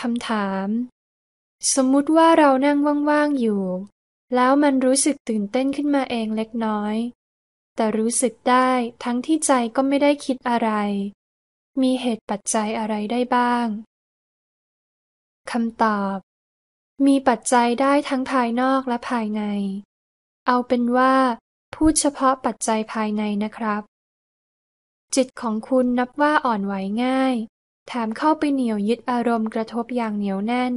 คำถาม สมมุติว่าเรานั่งว่าง ๆ อยู่ แล้วมันรู้สึกตื่นเต้นขึ้นมาเองเล็กน้อย แต่รู้สึกได้ทั้งที่ใจก็ไม่ได้คิดอะไร มีเหตุปัจจัยอะไรได้บ้าง คำตอบ มีปัจจัยได้ทั้งภายนอกและภายใน เอาเป็นว่าพูดเฉพาะปัจจัยภายในนะครับ จิตของคุณนับว่าอ่อนไหวง่าย แถมเข้าไปเหนี่ยวยึดอารมณ์กระทบอย่างเหนียวแน่น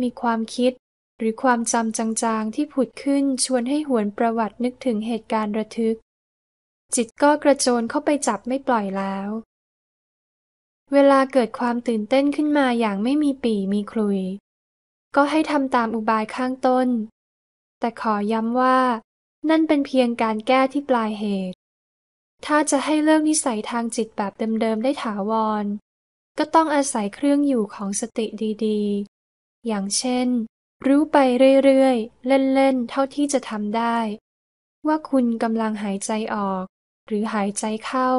มีความคิดหรือความจำจางๆที่ผุดขึ้นชวนให้หวนประวัตินึกถึงเหตุการณ์ระทึก จิตก็กระโจนเข้าไปจับไม่ปล่อยแล้ว เวลาเกิดความตื่นเต้นขึ้นมาอย่างไม่มีปีมีคลุย ก็ให้ทำตามอุบายข้างต้น แต่ขอย้ำว่า นั่นเป็นเพียงการแก้ที่ปลายเหตุ ถ้าจะให้เลิกนิสัยทางจิตแบบเดิมๆได้ถาวร ก็ต้องอาศัยเครื่องอยู่ของสติดีๆ อย่างเช่น รู้ไปเรื่อยๆ เล่นๆ เท่าที่จะทำได้ ว่าคุณกำลังหายใจออก หรือหายใจเข้า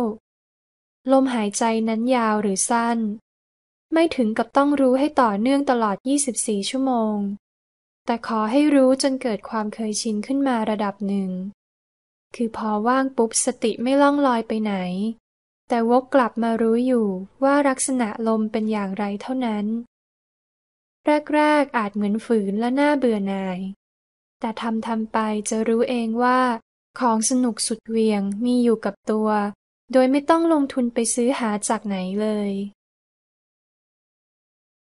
ลมหายใจนั้นยาวหรือสั้น ไม่ถึงกับต้องรู้ให้ต่อเนื่องตลอด 24 ชั่วโมง แต่ขอให้รู้จนเกิดความเคยชินขึ้นมาระดับหนึ่ง คือพอว่างปุ๊บสติไม่ล่องลอยไปไหน แต่วกกลับมารู้อยู่ว่าลักษณะลมเป็นอย่างไรเท่านั้น แรก ๆ อาจเหมือนฝืนและน่าเบื่อหน่าย แต่ทำทำไปจะรู้เองว่า ของสนุกสุดเหวียงมีอยู่กับตัว โดยไม่ต้องลงทุนไปซื้อหาจากไหนเลย